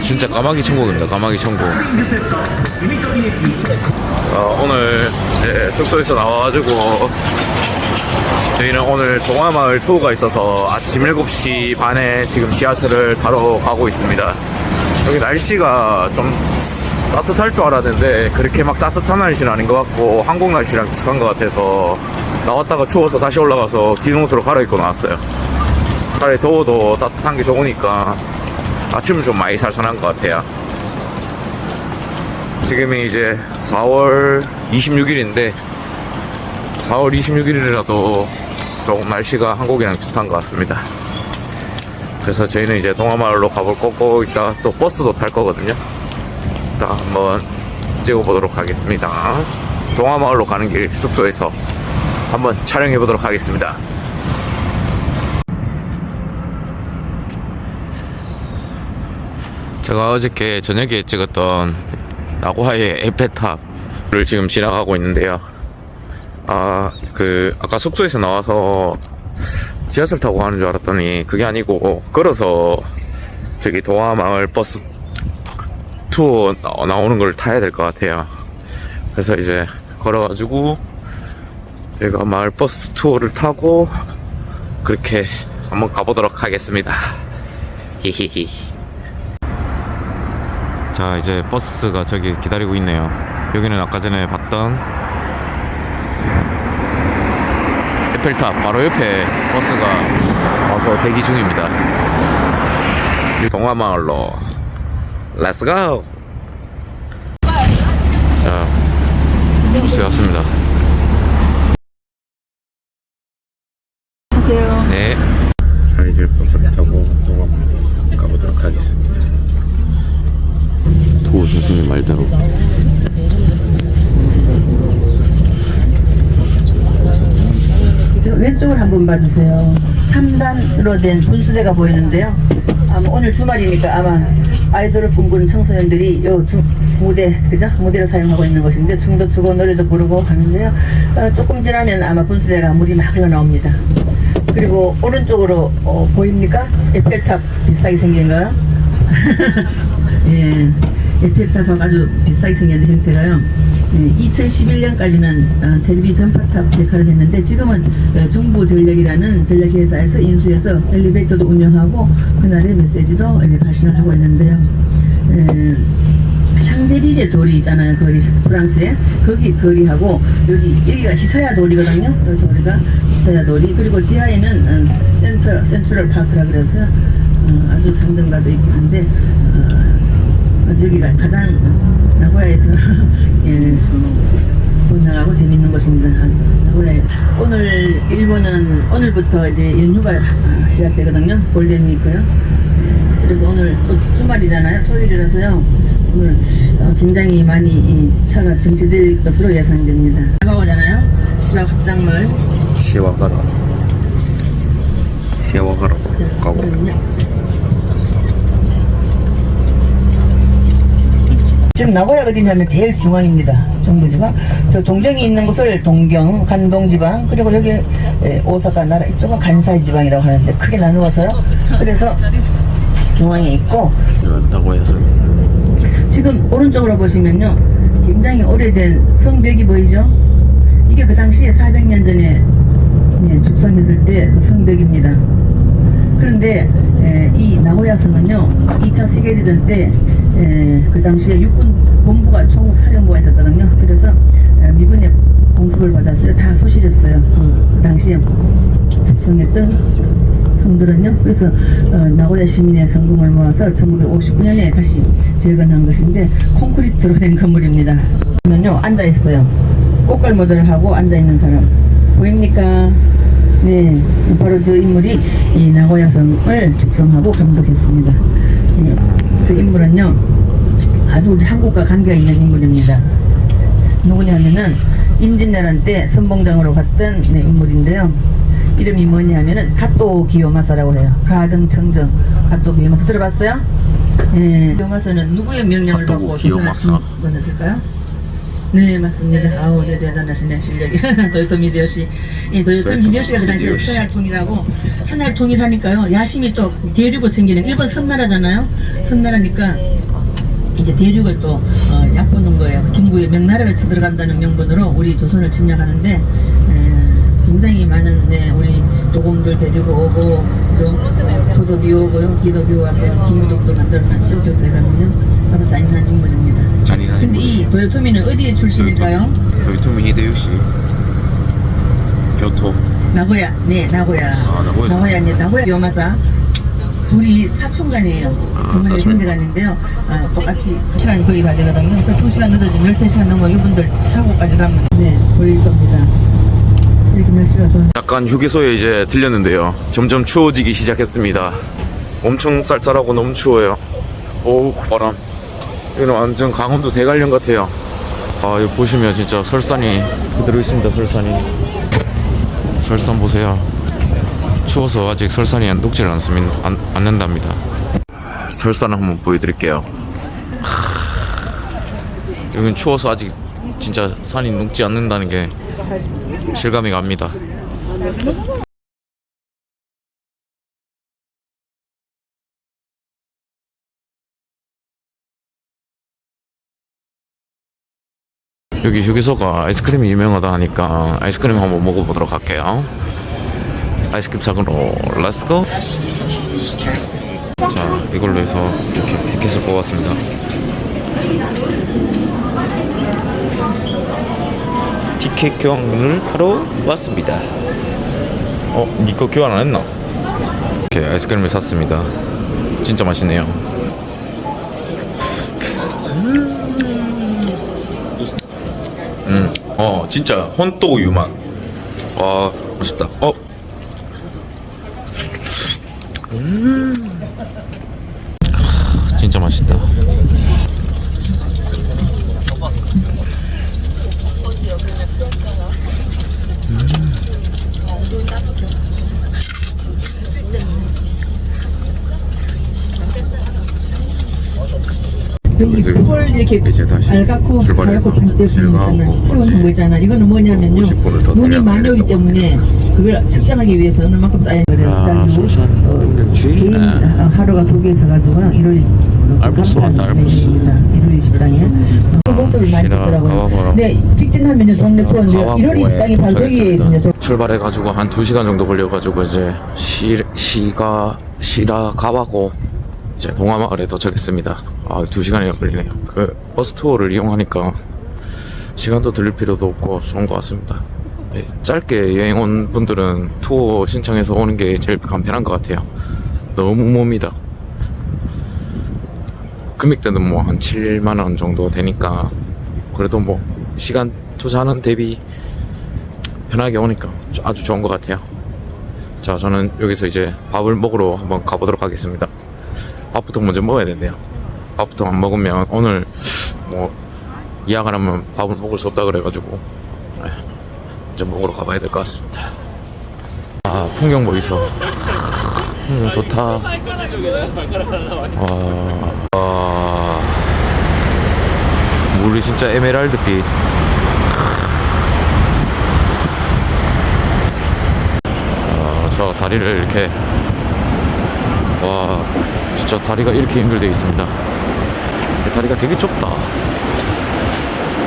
진짜 까마귀 천국입니다. 까마귀 천국. 어, 오늘 이제 숙소에서 나와가지고 저희는 오늘 동화마을 투어가 있어서 아침 7시 반에 지금 지하철을 타러 가고 있습니다. 여기 날씨가 좀 따뜻할 줄 알았는데 그렇게 막 따뜻한 날씨는 아닌 것 같고 한국 날씨랑 비슷한 것 같아서 나왔다가 추워서 다시 올라가서 긴 옷으로 갈아입고 나왔어요. 차라리 더워도 따뜻한 게 좋으니까 아침은 좀 많이 살살한 것 같아요. 지금이 이제 4월 26일인데 4월 26일이라도 조금 날씨가 한국이랑 비슷한 것 같습니다. 그래서 저희는 이제 동화마을로 가볼 거고 이따 또 버스도 탈 거거든요. 이따 한번 찍어보도록 하겠습니다. 동화마을로 가는 길 숙소에서 한번 촬영해 보도록 하겠습니다. 제가 어저께 저녁에 찍었던 나고야의 에펠탑을 지금 지나가고 있는데요. 아, 그, 아까 숙소에서 나와서 지하철 타고 가는 줄 알았더니 그게 아니고 걸어서 저기 동화마을 버스 투어 나- 나오는 걸 타야 될 것 같아요. 그래서 이제 걸어가지고 제가 마을 버스 투어를 타고 그렇게 한번 가보도록 하겠습니다. 히히히. 자 이제 버스가 저기 기다리고 있네요. 여기는 아까 전에 봤던 에펠탑 바로 옆에 버스가 와서 대기 중입니다. 동화마을로 렛츠고 자 버스 왔습니다 하세요. 네. 자 이제 버스를 타고 동화마을로 가보도록 하겠습니다 도우 선생님 말대로 봐주세요. 3단으로 된 분수대가 보이는데요. 아마 오늘 주말이니까 아마 아이돌을 꿈꾸는 청소년들이 요 주, 무대, 그죠? 무대로 사용하고 있는 것인데 춤도 추고 노래도 부르고 하는데요. 어, 조금 지나면 아마 분수대가 물이 막 흘러나옵니다. 그리고 오른쪽으로 어, 보입니까? 에펠탑 비슷하게 생긴 거요. 예, 에펠탑하고 아주 비슷하게 생긴 형태가요. 예, 2011년까지는 어, 텔레비 전파탑 역할을 했는데 지금은 어, 정부 전력이라는 전력회사에서 인수해서 엘리베이터도 운영하고 그날의 메시지도 발신을 하고 있는데요. 예, 샹제리제 도리 있잖아요. 거리 프랑스에 거기 거리하고 여기 여기가 히사야 도리거든요. 여기 도리가 히사야 도리 그리고 지하에는 어, 센터 센트럴 파크라 그래서 어, 아주 상등가도 있고 한데 어, 저기가 가장 나고야에서 예, 분명하고 재밌는 곳입니다. 나고야에 오늘 일본은 오늘부터 이제 연휴가 아, 시작되거든요. 골든위크요. 예, 그래서 오늘 또 주말이잖아요. 토요일이라서요. 오늘 어, 굉장히 많이 이 차가 정체될 것으로 예상됩니다. 나가오잖아요. 시락 합장물. 시와가라 시와가라 가보세요 지금 나고야 어디냐면 제일 중앙입니다. 중부지방. 저 동경이 있는 곳을 동경, 간동지방, 그리고 여기 에, 오사카 나라 이쪽은 간사이 지방이라고 하는데 크게 나누어서요. 그래서 중앙에 있고 나고야에서 지금 오른쪽으로 보시면요. 굉장히 오래된 성벽이 보이죠? 이게 그 당시에 400년 전에 예, 죽성했을 때 그 성벽입니다. 그런데 에, 이 나고야 성은요, 2차 세계대전 때 그 당시에 육군 본부가 총사령부가 있었거든요. 그래서 에, 미군의 공습을 받았어요. 다 소실했어요. 그, 그 당시에 죽성했던 성들은요. 그래서 어, 나고야 시민의 성금을 모아서 1959년에 다시 재건한 것인데 콘크리트로 된 건물입니다. 그러면요 앉아 있어요. 꽃갈모들을 하고 앉아 있는 사람 보입니까? 네, 바로 저 인물이 이 나고야 성을 축성하고 감독했습니다. 네, 그 인물은요 아주 우리 한국과 관계가 있는 인물입니다. 누구냐면은 임진왜란 때 선봉장으로 갔던 네, 인물인데요. 이름이 뭐냐면은 가또 기요마사라고 해요. 가등 청정 가또 기요마사 들어봤어요? 예, 기요마사는 누구의 명령을 받고 기요마사. 거였을까요? 네 맞습니다. 아우 네 대단하시네 실력이. 도요토미 히데요시. 예, 도요토미 도요토미 히데요시가 그 당시에 히데요시. 천할 통일하고 천할 통일하니까요 야심이 또 대륙을 생기는 일본 섬나라잖아요. 섬나라니까 이제 대륙을 또 어, 얕보는 거예요. 중국의 명나라를 쳐들어간다는 명분으로 우리 조선을 침략하는데 에, 굉장히 많은 네, 우리 도공들 데리고 오고 또 소도비 오고요, 기도비 와서 김우덕도 만들어서 쭉 들어가면요. 아주 잔인한 인물입니다. 근데 이 도요토미는 어디의 출신일까요? 도요토미 히데요시 교토 나고야, 네, 나고야. 아, 나고야. 나고야, 네, 나고야 요마사. 둘이 사촌간이에요. 아, 부모님 사촌. 형제간인데요. 아, 똑같이 시간이 거의 다 되거든요. 그 2시간 늦어지면 13시간 넘어 이분들 차고까지 가면 네, 보일 겁니다. 이렇게 날씨가 좋은 약간 휴게소에 이제 들렸는데요. 점점 추워지기 시작했습니다. 엄청 쌀쌀하고 너무 추워요. 오 바람. 여기는 완전 강원도 대관령 같아요. 아 여기 보시면 진짜 설산이 그대로 있습니다. 설산이. 설산 보세요. 추워서 아직 설산이 녹질 않습니다. 안, 않는답니다. 설산 한번 보여드릴게요. 하, 여기는 추워서 아직 진짜 산이 녹지 않는다는 게 실감이 갑니다. 여기 휴게소가 아이스크림이 유명하다 하니까 아이스크림 한번 먹어보도록 할게요. 아이스크림 사으로 렛츠고. 자, 이걸로 해서 이렇게 티켓을 뽑았습니다. 티켓 교환을 하러 왔습니다. 어, 니거 교환 안 했나? 이렇게 아이스크림을 샀습니다. 진짜 맛있네요. 음, 어, 진짜 혼또 유맛. 와, 맛있다. 어, 음, 크, 진짜 맛있다. 여기 그래서 그걸 이렇게 이제 다시 알갖고 출발해서 알갖고 길 실가하고 있잖아. 세우는 거 있잖아. 이거는 뭐냐면요. 50분을 더 눈이 되겠다고 때문에 그걸 측정하기 위해서 어느 만큼 쌓여 그래요. 아, 설산 어? 개인 네. 어, 하루가 두개 있어가지고 1월 알프스 왔다, 알프스. 1월 20당에 목소를 많이 시라 가와보라. 듣더라고요. 네, 직진하면요 동네 투어인데 1월 20당이 발도기에 있으면 출발해 가지고 한 2시간 정도 걸려 가지고 이제 시, 시가 시라 가바고 이제 동화마을에 도착했습니다. 아 2시간이 걸리네요. 그 버스 투어를 이용하니까 시간도 들릴 필요도 없고 좋은 것 같습니다. 예, 짧게 여행 온 분들은 투어 신청해서 오는 게 제일 간편한 것 같아요. 너무 멉니다. 금액대는 뭐 한 7만 원 정도 되니까 그래도 뭐 시간 투자하는 대비 편하게 오니까 아주 좋은 것 같아요. 자, 저는 여기서 이제 밥을 먹으러 한번 가보도록 하겠습니다. 밥부터 먼저 먹어야 된대요. 밥부터 안 먹으면 오늘 뭐 예약을 하면 밥을 먹을 수 없다 그래가지고 네, 이제 먹으러 가봐야 될 것 같습니다. 아, 풍경 보이소. 풍경 좋다. 와, 와, 물이 진짜 에메랄드빛. 아, 저 다리를 이렇게 와 진짜 다리가 이렇게 연결되어 있습니다 이 다리가 되게 좁다.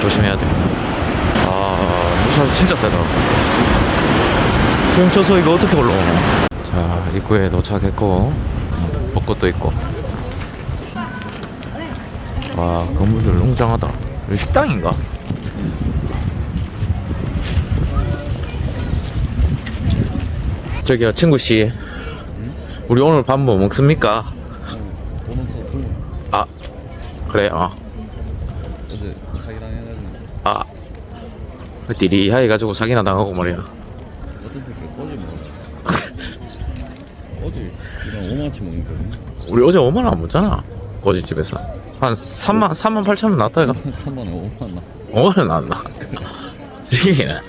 조심해야 돼아 무사 진짜 세다. 그럼 쳐서 이거 어떻게 올라오노 자 입구에 도착했고 벚꽃도 있고. 와 건물들 웅장하다. 여기 식당인가? 저기요 친구씨. 우리 오늘 밥 뭐 먹습니까? 아 그래 어. 어제 사기당해가지고. 아. 띠리 해가지고 사기나 당하고 말이야. 어떤 새끼가 꼬지 먹었지? 어제 이런 5만원치 먹는거든 우리 어제 5만 원 안 먹잖아 꼬지집에서. 한 3만 3만 8천 원 나왔다 이거. 3만원 5만원 나 5만원 나왔나? 지기네.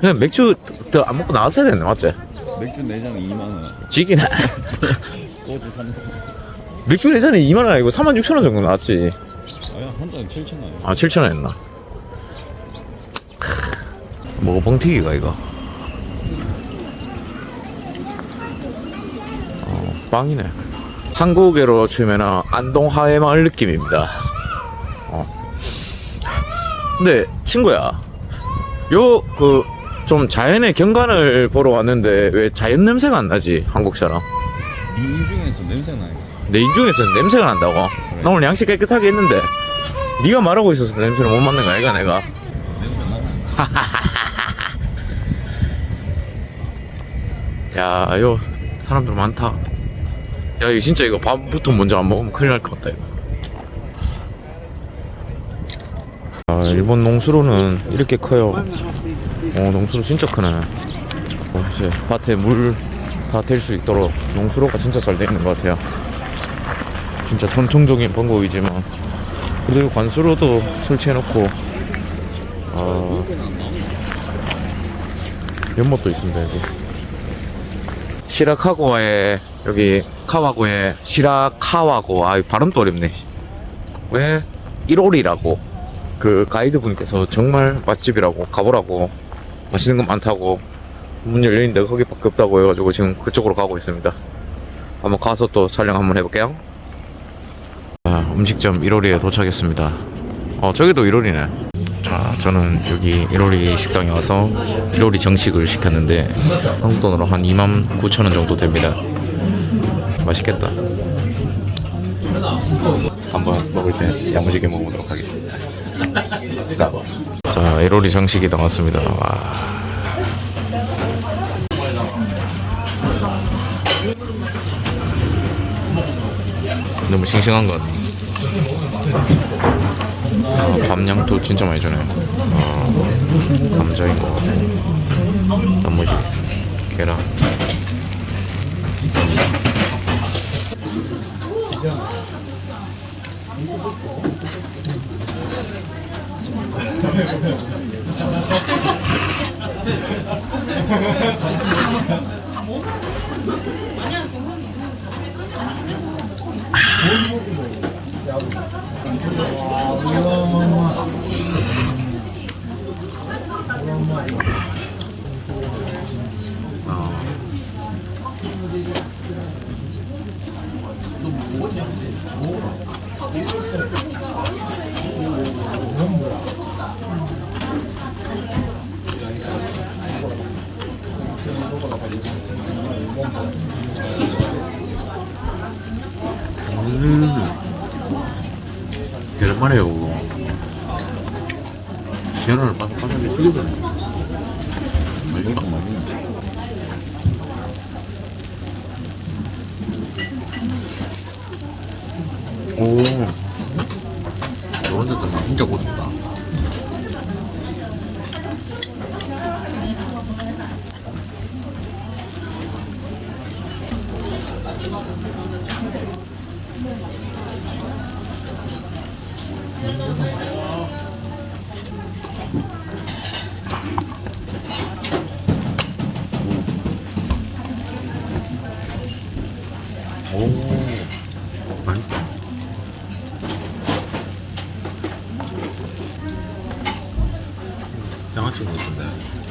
그냥 맥주 더 안 먹고 나왔어야 됐네 맞지? 맥주 4잔 2만원. 지기네. 꼬지 3만원 맥주 예전에 2만원 아니고 4만 6천 원 정도 나왔지 아야 한 잔에 7천 원. 아 7,000원 했나? 뭐 뻥튀기가 이거 어, 빵이네 한국어로 치면 안동 하회마을 느낌입니다 어. 근데 친구야 요 그 좀 자연의 경관을 보러 왔는데 왜 자연 냄새가 안 나지 한국처럼 네 인중에서 냄새 나요. 내 인중에서 냄새가 난다고 나 오늘 양식 깨끗하게 했는데 네가 말하고 있어서 냄새를 못 맡는 거 아이가 내가 냄새 나. 야, 요 사람들 많다. 야, 이거 진짜 이거 밥부터 먼저 안 먹으면 큰일 날 것 같다, 이거. 아, 일본 농수로는 이렇게 커요. 어, 농수로 진짜 크네. 어, 이제 밭에 물다댈수 있도록 농수로가 진짜 잘 돼 있는 것 같아요. 진짜 전통적인 방법이지만. 그리고 관수로도 설치해놓고, 아, 연못도 있습니다, 여기. 시라카고에 여기 카와고에 시라카와고. 아 발음도 어렵네. 왜? 1월이라고. 그 가이드분께서 정말 맛집이라고 가보라고 맛있는 거 많다고 문 열려있는데 거기밖에 없다고 해가지고 지금 그쪽으로 가고 있습니다. 한번 가서 또 촬영 한번 해볼게요. 아, 음식점 1월이에 도착했습니다 어 저기도 1월이네 자, 저는 여기 1월이 식당에 와서 1월이 정식을 시켰는데 한국 돈으로 한 2만 9천 원 정도 됩니다. 맛있겠다. 한번 먹을 때 야무지게 먹어보도록 하겠습니다. 스가. 자, 1월이 정식이 나왔습니다. 와. 너무 싱싱한 것 같아. 아, 밤양도 진짜 많이 주네. 아, 감자인 것 같고. 나머지 계란. 계란 말이에요. 계란을 바삭바삭하게 튀겨주네. 맛있다. 맛있네. 오. 이런 데들 진짜 고맙다. 오. 맛있다. 장아찌 같은데. 이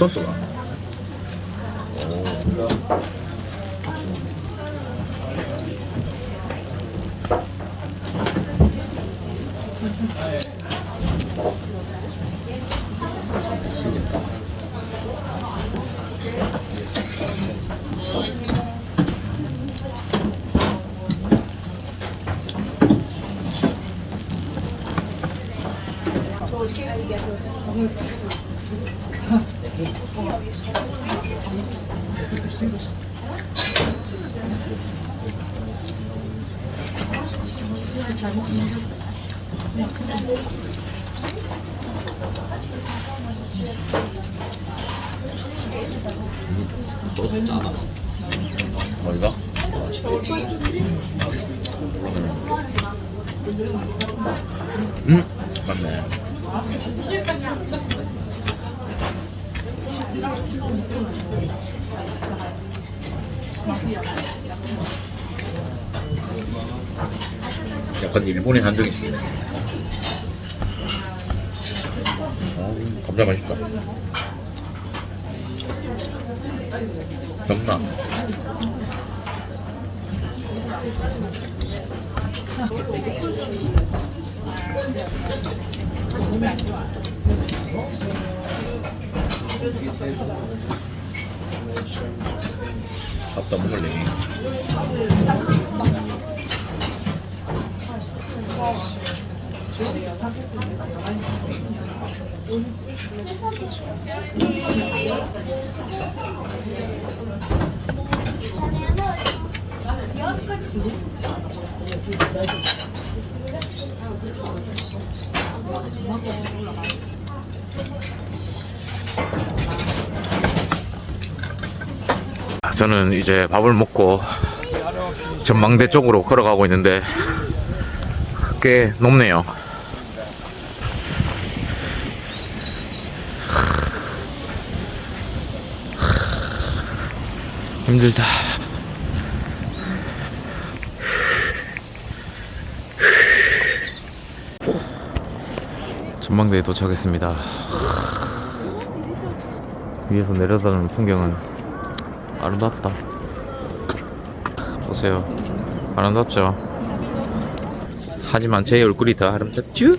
아소 음, 맞네. 약간 일본의 한정식이네. 어, 감자 맛있다. 경남. 밥도 먹을래. 저는 이제 밥을 먹고 전망대 쪽으로 걸어가고 있는데 꽤 높네요. 힘들다. 전망대에 도착했습니다. 위에서 내려다보는 풍경은 아름답다. 보세요. 아름답죠? 하지만 제 얼굴이 더 아름답죠?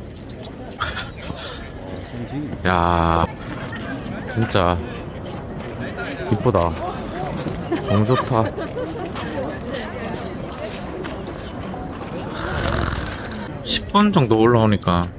야, 진짜 이쁘다. 너무 좋다. (10분) 정도 올라오니까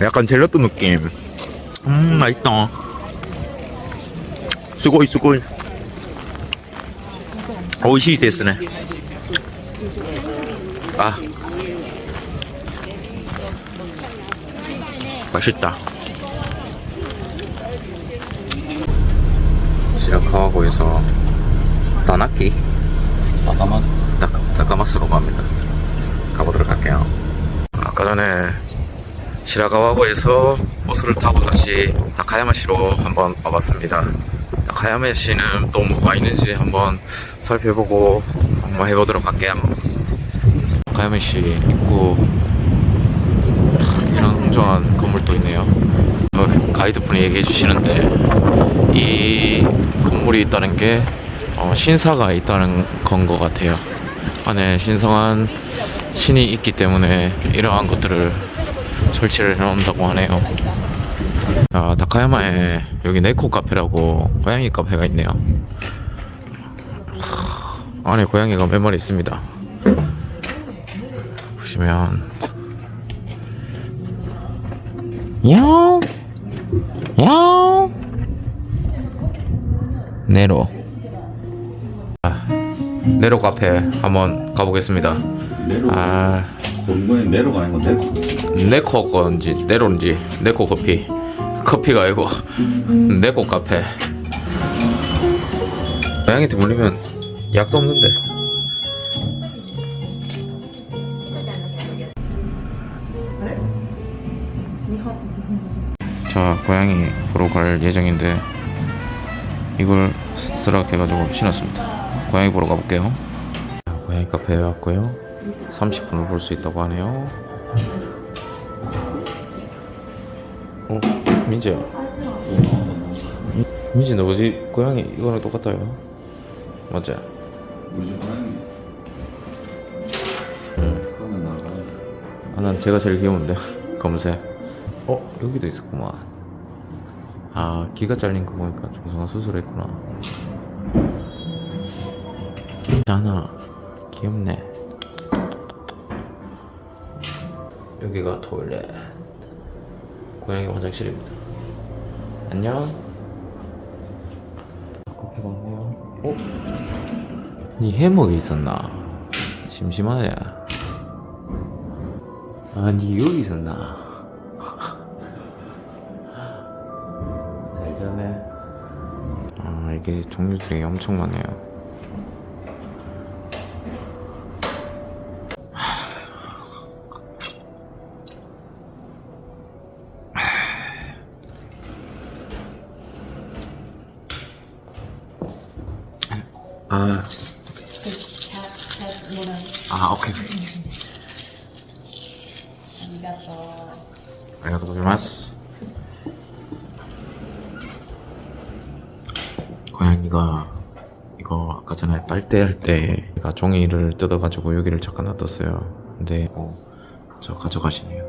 약간 젤라또 느낌. 음, 맛있다. 수고이 수고이. 오이시 데스네. 아, 맛있다. 시라카와고에서 다나키 다가마스. 다카, 다카마스로 갑니다. 가보도록 할게요. 아까 전에 시라카와고에서 버스를 타고 다시 다카야마시로 한번 와봤습니다. 다카야마시는 또 뭐가 있는지 한번 살펴보고 한번 해보도록 할게요. 다카야마시 입구 이런 웅장한 건물도 있네요. 어, 가이드분이 얘기해 주시는데 이 건물이 있다는 게 어, 신사가 있다는 건 것 같아요. 안에 신성한 신이 있기 때문에 이러한 것들을 설치를 해놓는다고 하네요. 아, 다카야마에 여기 네코 카페라고 고양이 카페가 있네요. 하, 안에 고양이가 몇 마리 있습니다. 보시면 야옹 야옹 네로 아, 네로 카페 한번 가보겠습니다. 아 이번엔 네로가 아니고 네코. 네코 건지 네로인지 네코 커피. 커피가 아니고 네코 카페. 고양이한테 물리면 약도 없는데. 자 고양이 보러 갈 예정인데 이걸 쓰라고 해가지고 신었습니다. 고양이 보러 가볼게요. 자, 고양이 카페에 왔고요 30분을 볼 수 있다고 하네요 어 민재야 민지 너 어디 고양이 이거랑 똑같아요 고양이. 응. 아, 난 제가 제일 귀여운데 검색 어? 여기도 있었구만 아 기가 잘린 거 보니까 정상화 수술했구나 나나 귀엽네 여기가 토일렛 고양이 화장실입니다 안녕 커피가 왔네요 어? 니 해먹이 있었나? 심심하네 아니 여기 있었나? 잘 자네. 아 이게 종류들이 엄청 많네요. 아, 아 오케이. 아리가또 고자이마스. 고양이가 이거 아까 전에 빨대 할 때 제가 종이를 뜯어가지고 여기를 잠깐 놔뒀어요. 근데 어, 저 가져가시네요.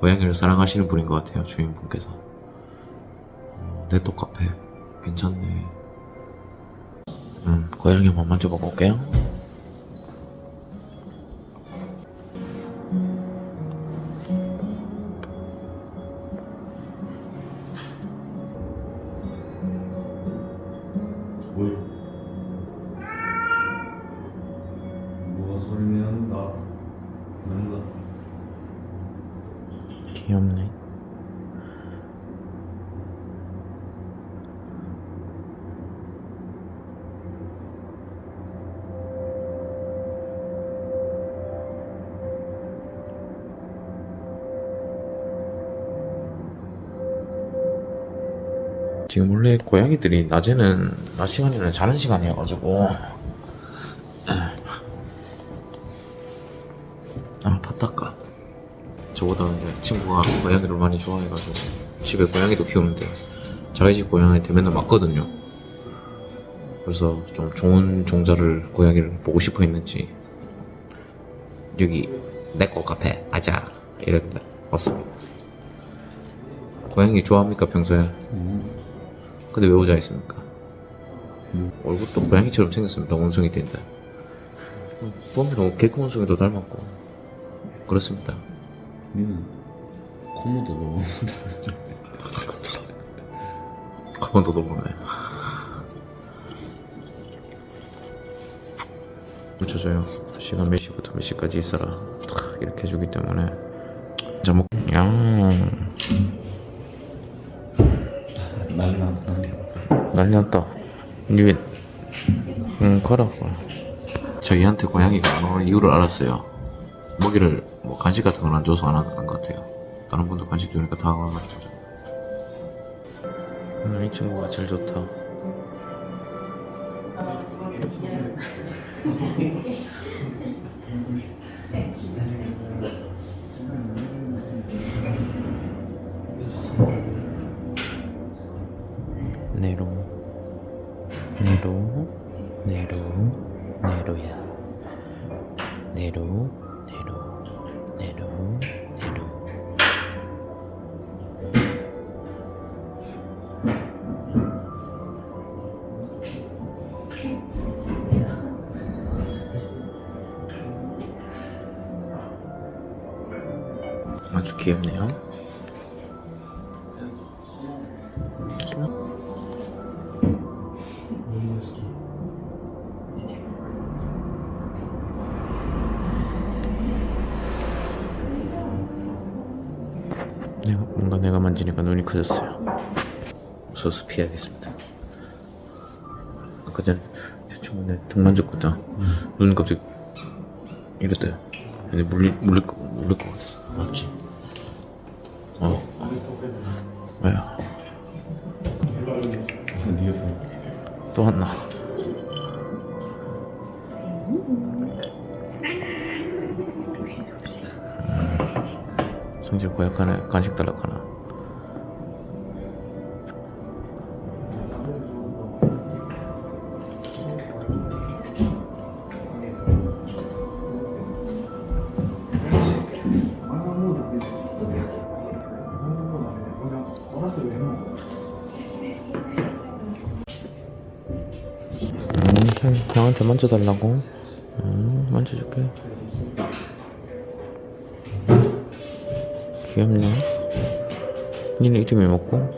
고양이를 사랑하시는 분인 것 같아요 주인분께서. 어, 네토 카페 괜찮네. 음 고양이 한번 내는가? 뭔가? 귀엽네. 지금 원래 고양이들이 낮에는 낮 시간에는 자는 시간이어가지고 아 파타까 저보다 이제 친구가 고양이를 많이 좋아해가지고 집에 고양이도 키우는데 자기 집 고양이한테 맨날 맞거든요. 그래서 좀 좋은 종자를 고양이를 보고 싶어 했는지 여기 내꺼 카페 아자 이렇게 왔습니다. 고양이 좋아합니까 평소에? 음. 근데 왜 오자 했습니까? 음. 얼굴도 고양이처럼 생겼습니다. 원숭이인데 보면 개코 원숭이도 닮았고 그렇습니다. 니는 코모도 너무 한번 더 보네. 붙여줘요. 시간 몇 시부터 몇 시까지 있어라. 탁 이렇게 해주기 때문에. 자, 먹, 야, 난리 났다. 난리 났다. 니, 응, 가라. 저희한테 고양이가 안올 이유를 알았어요. 먹이를, 뭐, 간식 같은 걸 안 줘서 안 하는 것 같아요. 다른 분도 간식 주니까 다 와가지고. 음, 이 친구가 제일 좋다. 만지니까 눈이 커졌어요. 수습해야겠습니다. 아까 전 주춤문에 등 만졌거든. 눈 갑자기 이랬대. 근데 물릴 물릴 거 물릴 거 같았어. 맞지? 형, 형한테 만져달라고? 음, 만져줄게. 귀엽네. 니네 이름이 뭐고?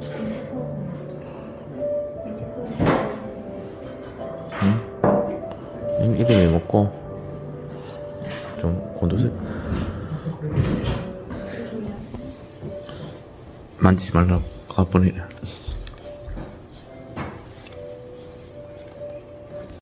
응? 니네 이름이 뭐고? 좀 곤두세. 만지지 말라고 가버리네.